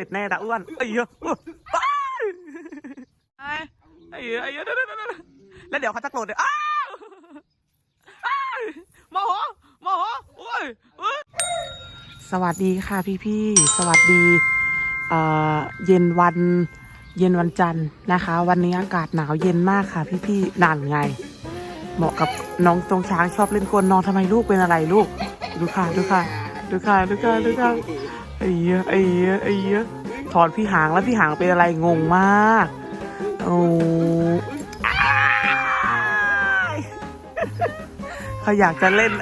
ร็จแน่ตาอ้วนไอ้เหี้ยอ้วนอ้ายไอ้เหี้ยไอ้เหี้ยเแล้วเดี๋ยวเขาจะโกรธเลยอ้าวอ้ายโมโหโมโหโอ้ยเอ้ยสวัสดีค่ะพี่ๆ สวัสดีเอ่อเย็นวันเย็นวันจันทร์นะคะ วันนี้อากาศหนาวเย็นมากค่ะ พี่ๆนั่นไง เหมาะกับน้องตรงช้างชอบเล่นกลนอนทำไมลูกเป็นอะไรลูก ดูค่ะดูค่ะดูค่ะดูค่ะดูค่ะ ไอ้เหี้ยไอ้เหี้ยไอ้เหี้ยถอนพี่หางแล้วพี่หางเป็นอะไรงงมากโอ้เขาอยากจะเล่น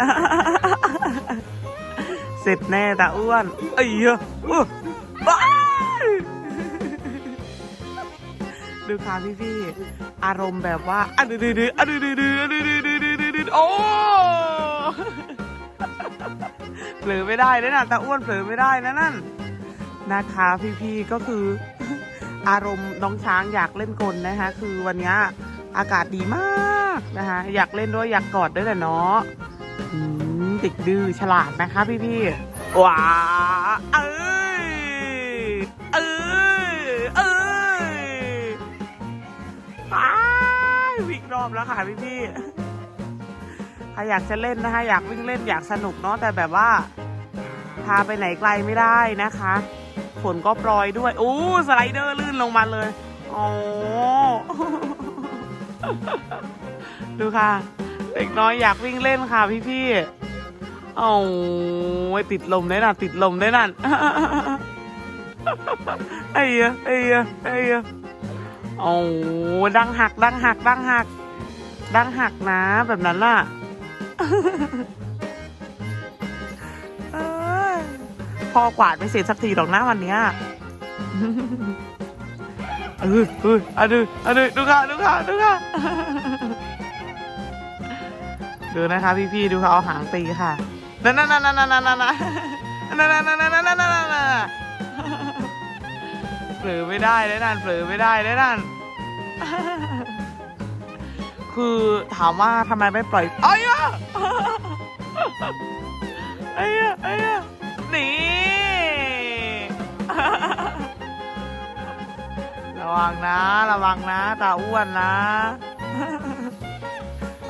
เสร็จแน่ตาอ้วนไอ้เหี้ยอู้ว้ายดูค่ะพี่พี่อารมณ์แบบว่าอะดื้อดื้อดื้ออะดื้อดื้อดื้ออะดื้อดื้อดื้อดื้อดื้อโอ้ ลอไม่ได้นะน่ะตาอ้วนเผลอไม่ได้นะนั่นนะคะพี่ๆก็คือ อารมณ์น้องช้างอยากเล่นกลนะคะ คือวันเนี้ยอากาศดีมากนะคะ อยากเล่นด้วยอยากกอดด้วยแหละเนาะอืมเด็กดื้อฉลาดนะคะ พี่ๆว้าเอ้ยเอ้ยเอ้ยอ้ายวิ่งรอบแล้วค่ะพี่ๆ รอยากจะเล่นนะคะ อยากวิ่งเล่นอยากสนุกเนาะแต่แบบว่าพาไปไหนไกลไม่ได้นะคะฝนก็โปรยด้วยอู้สไลเดอร์ลื่นลงมาเลยอ๋อดูค่ะ เด็กน้อยอยากวิ่งเล่นค่ะพี่พี่โอ้ยติดลมได้น่ะ ติดลมได้นั่นไอ้เหี้ยไอ้เหี้ยไอ้เหี้ยโอ้ดังหัก ดังหัก ดังหัก ดังหักนะแบบนั้นล่ะ พอกวาดไม่เสร็จสักทีหรอกนะวันเนี้ยเออเอออะดูอะดูดูค่ะดูค่ะดูค่ะดูนะคะพี่ๆดูเขาเอาหางตีค่ะนั่นนั่นนั่นนั่นนั่นนั่นนั่นนั่นนั่นนั่นนั่นนั่นนั่นนั่นเผลอไม่ได้เลยนั่นเผลอไม่ได้เลยนั่น คือถามว่าทำไมไม่ปล่อยไอ้ยะไอ้ยะไอ้ยะหนีระวังนะ ระวังนะ ตาอ้วนนะ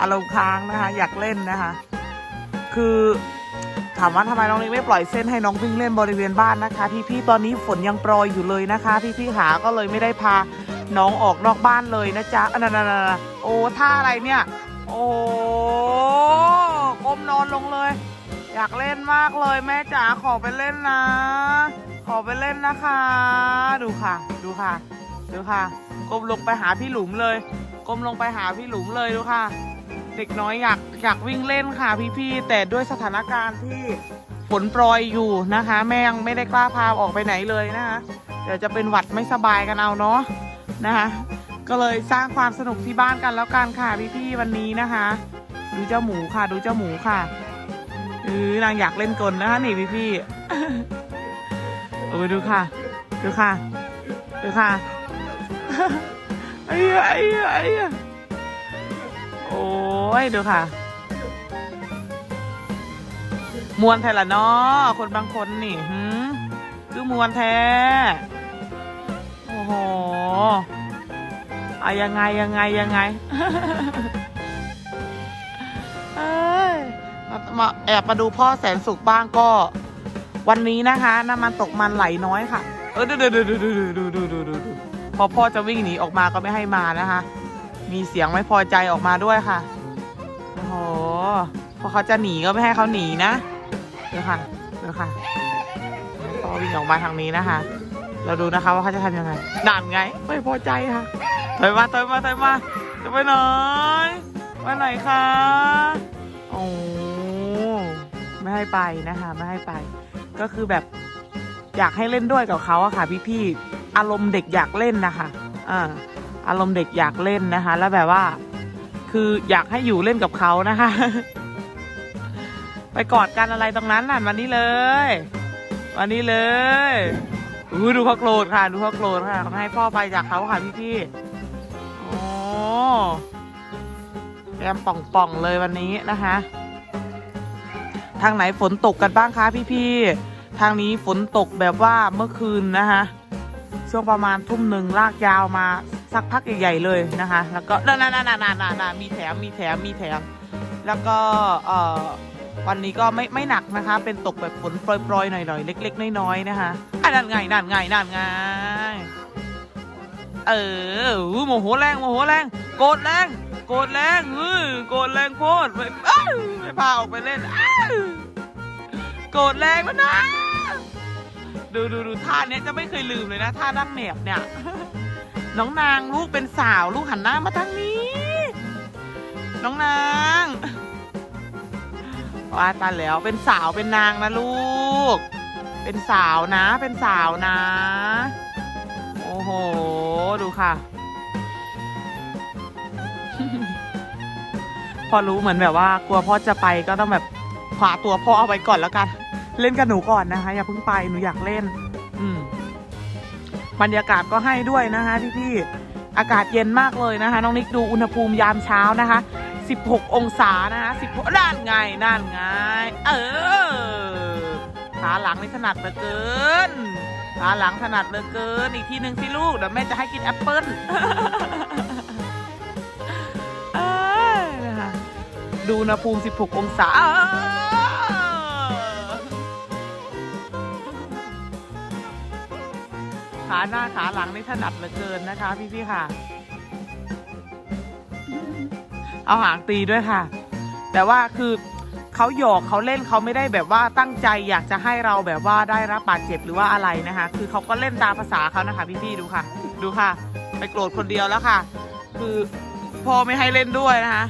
อารมณ์ค้างนะคะ อยากเล่นนะคะ คือถามว่าทำไมน้องนิกไม่ปล่อยเส้นให้น้องวิ่งเล่นบริเวณบ้านนะคะ พี่ๆตอนนี้ฝนยังโปรยอยู่เลยนะคะ พี่ๆหาก็เลยไม่ได้พา น้องออกนอกบ้านเลยนะจ๊ะอันนั้นโอ้ท่าอะไรเนี่ย โอ้ก้มนอนลงเลย อยากเล่นมากเลยแม่จ๋าขอไปเล่นนะ ขอไปเล่นนะคะ ดูค่ะ ดูค่ะ ดูค่ะ ก้มลงไปหาพี่หลุมเลย ก้มลงไปหาพี่หลุมเลยดูค่ะ เด็กน้อยอยากอยากวิ่งเล่นค่ะพี่ๆแต่ด้วยสถานการณ์ที่ฝนโปรยอยู่นะคะ แม่ยังไม่ได้กล้าพาออกไปไหนเลยนะคะ เดี๋ยวจะเป็นหวัดไม่สบายกันเอาเนาะ นะคะ ก็เลยสร้างความสนุกที่บ้านกันแล้วกันค่ะพี่ๆวันนี้นะคะ ดูเจ้าหมูค่ะ ดูเจ้าหมูค่ะเออนางอยากเล่นกลนะคะนี่พี่ๆเออดูค่ะ ดูค่ะ ดูค่ะไอ้ยไอ้ยไอ้ยโอ้ยดูค่ะ มวนแท้ละเนาะคนบางคนนี่หืมคือมวนแท้ โอ้โหอะยังไงยังไงยังไงเอ้ยมามาแอบมาดูพ่อแสนสุขบ้างก็ วันนี้นะคะน้ำมันตกมันไหลน้อยค่ะ เออดูดูดูดูดูดูดูดูดูดูพอพ่อจะวิ่งหนีออกมาก็ไม่ให้มานะคะ มีเสียงไม่พอใจออกมาด้วยค่ะโอ้โหพอเขาจะหนีก็ไม่ให้เขาหนีนะเดี๋ยวค่ะเดี๋ยวค่ะพ่อวิ่งออกมาทางนี้นะคะ เราดูนะคะว่าเขาจะทำยังไงนั่นไง ไม่พอใจค่ะถอยมาถอยมาถอยมาจะไปไหนไปไหนคะโอ้ไม่ให้ไปนะคะ ไม่ให้ไป ก็คือแบบอยากให้เล่นด้วยกับเขาอะค่ะ พี่ๆอารมณ์เด็กอยากเล่นนะคะอ่าอารมณ์เด็กอยากเล่นนะคะ แล้วแบบว่า คืออยากให้อยู่เล่นกับเขานะคะ ไปกอดกันอะไรตรงนั้นน่ะวันนี้เลย วันนี้เลย อู้ดูเขาโกรธค่ะ ดูเขาโกรธค่ะเขาให้พ่อไปจากเขาค่ะพี่ๆโอ้แกมป่องๆเลยวันนี้นะคะ ทางไหนฝนตกกันบ้างคะพี่ๆทางนี้ฝนตกแบบว่าเมื่อคืนนะคะช่วงประมาณทุ่มหนึ่งลากยาวมาสักพักใหญ่ๆเลยนะคะ แล้วก็นั่นนั่นนั่นนั่นนั่นมีแถมมีแถมมีแถม แล้วก็เอ่อ วันนี้ก็ไม่ไม่หนักนะคะ เป็นตกแบบฝนโปรยๆหน่อยๆเล็ก ๆ น้อยๆนะคะอะนั่นไงนั่นไงนั่นไงเออโมโหแรงโมโหแรง โกรธแรง โกรธแรงเออโกรธแรงโคตรไม่ไม่พาออกไปเล่นโกรธแรงแล้วนะดูดูดูท่าเนี้ยจะไม่เคยลืมเลยนะท่านั่งเหน็บเนี่ย น้องนางลูกเป็นสาวลูกหันหน้ามาทางนี้ น้องนาง ว่าตายแล้วเป็นสาวเป็นนางนะลูก เป็นสาวนะ เป็นสาวนะ โอ้โห ดูค่ะ พอรู้เหมือนแบบว่ากลัวพ่อจะไปก็ต้องแบบขวาตัวพ่อเอาไว้ก่อนแล้วกัน เล่นกับหนูก่อนนะคะ อย่าเพิ่งไปหนูอยากเล่น อืมบรรยากาศก็ให้ด้วยนะคะพี่พี่ๆอากาศเย็นมากเลยนะคะ น้องนิกดูอุณหภูมิยามเช้านะคะ 16 องศานะคะ16ด้านไงนั่นไง เออ ขาหลังนี่ถนัดเหลือเกิน ขาหลังถนัดเหลือเกิน อีกทีหนึ่งสิลูก เดี๋ยวแม่จะให้กินแอปเปิ้ลเอ้ยนะคะดูอุณหภูมิ 16 องศาขาหน้าขาหลังนี่ถนัดเหลือเกินนะคะพี่ๆค่ะ เอาหางตีด้วยค่ะ แต่ว่าคือเขาหยอกเขาเล่นเขาไม่ได้แบบว่าตั้งใจอยากจะให้เราแบบว่าได้รับบาดเจ็บหรือว่าอะไรนะคะ คือเขาก็เล่นตามภาษาเขานะคะ พี่ๆดูค่ะ ดูค่ะ ไปโกรธคนเดียวแล้วค่ะ คือพ่อไม่ให้เล่นด้วยนะคะ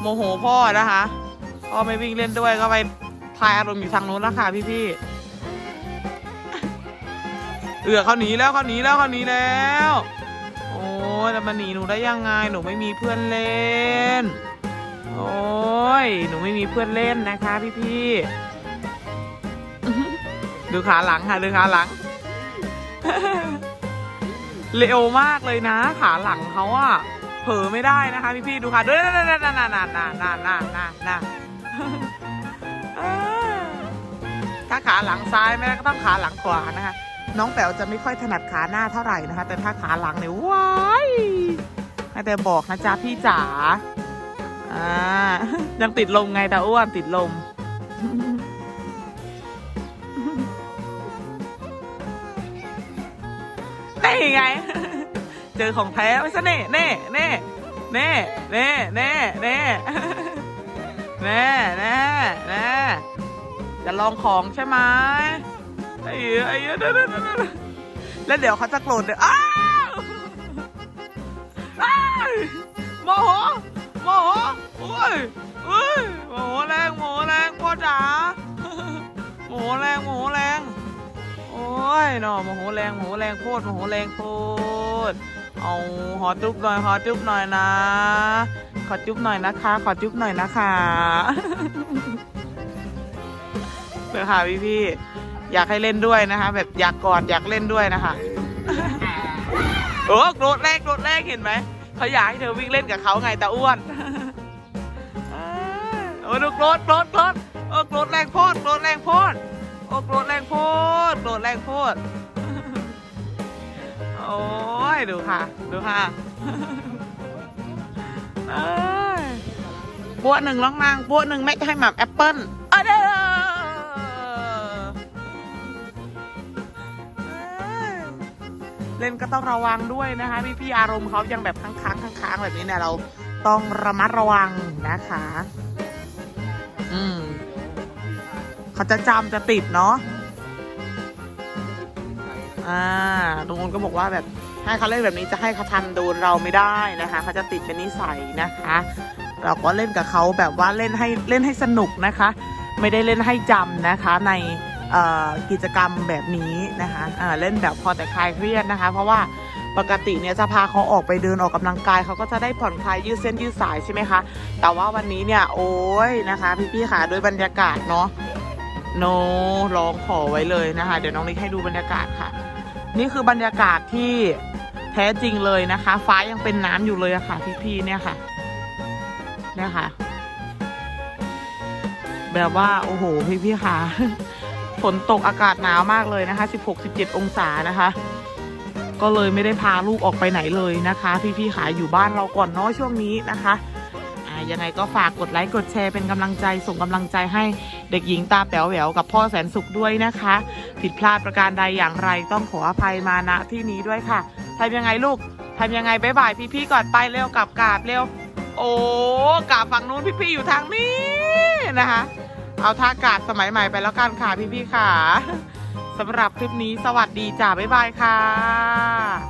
โมโหพ่อนะคะพ่อไม่วิ่งเล่นด้วยก็ไปทายอารมณ์อยู่ทางโน้นแล้วค่ะพี่ๆเอือเขาหนีแล้วเขาหนีแล้วเขาหนีแล้ว ยแต่มาหนีหนูได้ยังไง หนูไม่มีเพื่อนเล่น โอ้ย หนูไม่มีเพื่อนเล่นนะคะ พี่พี่ๆดูขาหลังค่ะดูขาหลัง เร็วมากเลยนะ ขาหลังเขาอะเผลอไม่ได้นะคะ พี่พี่ๆดูค่ะดูนั่นนั่นนั่นนั่นนั่นนั่นนั่นนั่นนั่นนั่นถ้าขาหลังซ้ายไม่ได้ก็ต้องขาหลังขวานะคะ น้องแป๋วจะไม่ค่อยถนัดขาหน้าเท่าไหร่นะคะ แต่ถ้าขาหลังเนี่ยว้ายแต่บอกนะจ๊ะพี่จ๋าอ่ายังติดลมไงแต่อ้วนติดลมนี่ไง เจอของแท้ไม่ซะเน่เน่เน่เน่เน่เน่เน่แน่แน่แน่จะลองของใช่ไหม ไอ้เหี้ยไอ้เหี้ยเดี๋ยแล้วเดี๋ยวเขาจะโกรธเดี๋ยอ้าวอ้าวโมโหโมโหโอ้ยโอ้ยโมโหแรงโมโหแรงพ่อจ๋าโมโหแรงโมโหแรงโอ้ยเนาะโมโหแรงโมโหแรงโพดโมโหแรงโพดเอาขอจุ๊บหน่อยขอจุ๊บหน่อยนะ ขอจุ๊บหน่อยนะคะ ขอจุ๊บหน่อยนะคะเดี๋ยวค่ะพี่พี่ อยากให้เล่นด้วยนะคะ แบบอยากกอดอยากเล่นด้วยนะคะโอ้โรธแรกโรธแรกเห็นไหมเขาอยากให้เธอวิ่งเล่นกับเขาไงตาอ้วนโอ้ดูโกรธโกรธโกรธโอ้โกรธแรงโพดโกรธแรงโพดโอ้โกรธแรงโพดโกรธแรงโพดโอ้ยดูค่ะ ดูค่ะเอ้ยปัวหนึ่งร้องนางปัวหนึ่งแม็กให้หมักแอปเปิ้ล เล่นก็ต้องระวังด้วยนะคะพี่พี่อารมณ์เขายังแบบค้างๆค้างแบบนี้เนี่ยเราต้องระมัดระวังนะคะ อืมเขาจะจำจะติดเนาะอ่าตรงนู้นก็บอกว่าแบบให้เขาเล่นแบบนี้จะให้เขาทันโดนเราไม่ได้นะคะเขาจะติดเป็นนิสัยนะคะ เราก็เล่นกับเขาแบบว่าเล่นให้เล่นให้สนุกนะคะ ไม่ได้เล่นให้จำนะคะใน กิจกรรมแบบนี้นะคะเล่นแบบพอแต่คลายเครียดนะคะ เพราะว่าปกติเนี่ยจะพาเขาออกไปเดินออกกำลังกายเขาก็จะได้ผ่อนคลายยืดเส้นยืดสายใช่ไหมคะ แต่ว่าวันนี้เนี่ยโอ้ยนะคะพี่ๆค่ะด้วยบรรยากาศเนาะโนร้องขอไว้เลยนะคะ เดี๋ยวน้องนิกให้ดูบรรยากาศค่ะ นี่คือบรรยากาศที่แท้จริงเลยนะคะ ฟ้ายังเป็นน้ำอยู่เลยอะค่ะ พี่ๆเนี่ยค่ะเนี่ยค่ะ แบบว่าโอ้โหพี่ๆค่ะ ฝนตกอากาศหนาวมากเลยนะคะ 16-17 องศานะคะ ก็เลยไม่ได้พาลูกออกไปไหนเลยนะคะ พี่ๆขาอยู่บ้านเราก่อนเนาะช่วงนี้นะคะยังไงก็ฝากกดไลค์กดแชร์เป็นกำลังใจส่งกำลังใจให้เด็กหญิงตาแป๋วแหววกับพ่อแสนสุขด้วยนะคะ ผิดพลาดประการใดอย่างไรต้องขออภัยมาณที่นี้ด้วยค่ะทำยังไงลูกทำยังไงบ๊ายบายพี่ๆก่อนไปเร็วกลับกราบเร็ว โอ้กราบฝั่งนู้นพี่ๆอยู่ทางนี้นะคะ เอาท่ากาศสมัยใหม่ไปแล้วกันค่ะพี่ๆค่ะสำหรับคลิปนี้สวัสดีจ้าบ๊ายบายค่ะ